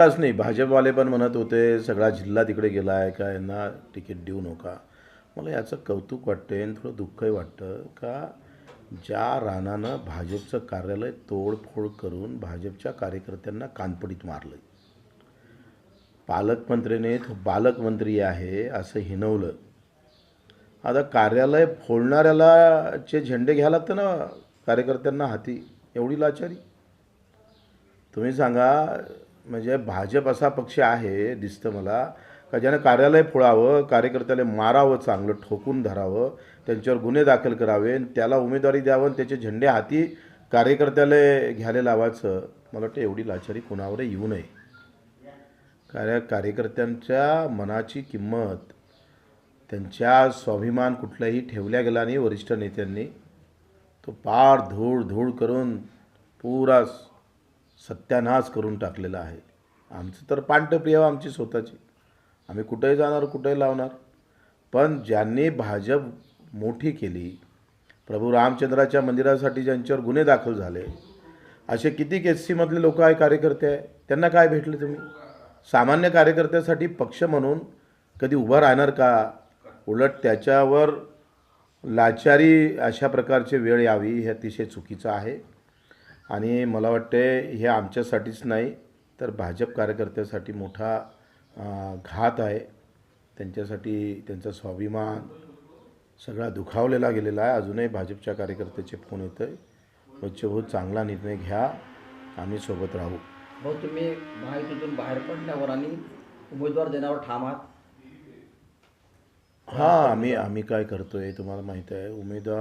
विश्वास नाही भाजपवाले पण म्हणत होते सगळा जिल्हा तिकडे गेला आहे का यांना तिकीट देऊ नका. मला याचं कौतुक वाटते आणि थोडं दुःखही वाटतं का ज्या रानानं भाजपचं कार्यालय तोडफोड करून भाजपच्या कार्यकर्त्यांना कानपडीत मारलं पालकमंत्रीने तो बालकमंत्री आहे असं हिनवलं आता कार्यालय फोडणाऱ्याला चे झेंडे घ्यायला लागतं ना कार्यकर्त्यांना हाती एवढी लाचारी. तुम्ही सांगा म्हणजे भाजप असा पक्ष आहे दिसतं मला का ज्यानं कार्यालय फोळावं कार्यकर्त्याला मारावं चांगलं ठोकून धरावं त्यांच्यावर गुन्हे दाखल करावे आणि त्याला उमेदवारी द्यावं आणि त्याचे झेंडे हाती कार्यकर्त्याला घ्यायला लावायचं मला वाटतं एवढी लाचारी कुणावर येऊ नये. कार्य कार्यकर्त्यांच्या मनाची किंमत त्यांच्या स्वाभिमान कुठलाही ठेवल्या गेला नाही वरिष्ठ नेत्यांनी. तो पार धूळ धूळ करून पुरा सत्यानाश करून टाकलेला आहे. आमचं तर पांटप्रिय आमची स्वतःची. आम्ही कुठेही जाणार कुठेही लावणार. पण ज्यांनी भाजप मोठी केली प्रभू रामचंद्राच्या मंदिरासाठी ज्यांच्यावर गुन्हे दाखल झाले असे किती एस सीमधले लोक आहे कार्यकर्ते आहे त्यांना काय भेटले तुम्ही? सामान्य कार्यकर्त्यासाठी पक्ष म्हणून कधी उभा राहणार का? उलट त्याच्यावर लाचारी अशा प्रकारचे वेळ यावी हे अतिशय चुकीचं आहे. आणि मला वाटते हे आमच्यासाठीच नाही तर भाजप कार्यकर्त्यासाठी मोठा घात आहे. त्यांच्यासाठी त्यांचा स्वाभिमान सगळा दुखावलेला गेलेला आहे. अजूनही भाजपच्या कार्यकर्त्याचे फोन येत आहे बच्चेभाऊ चांगला निर्णय घ्या. आम्ही सोबत राहू. भाऊ तुम्ही महायुतीतून बाहेर पडल्यावर आणि उमेदवार देण्यावर ठाम आहात. हां आम्ही आम्ही काय करतोय तुम्हाला माहीत आहे. उमेदवार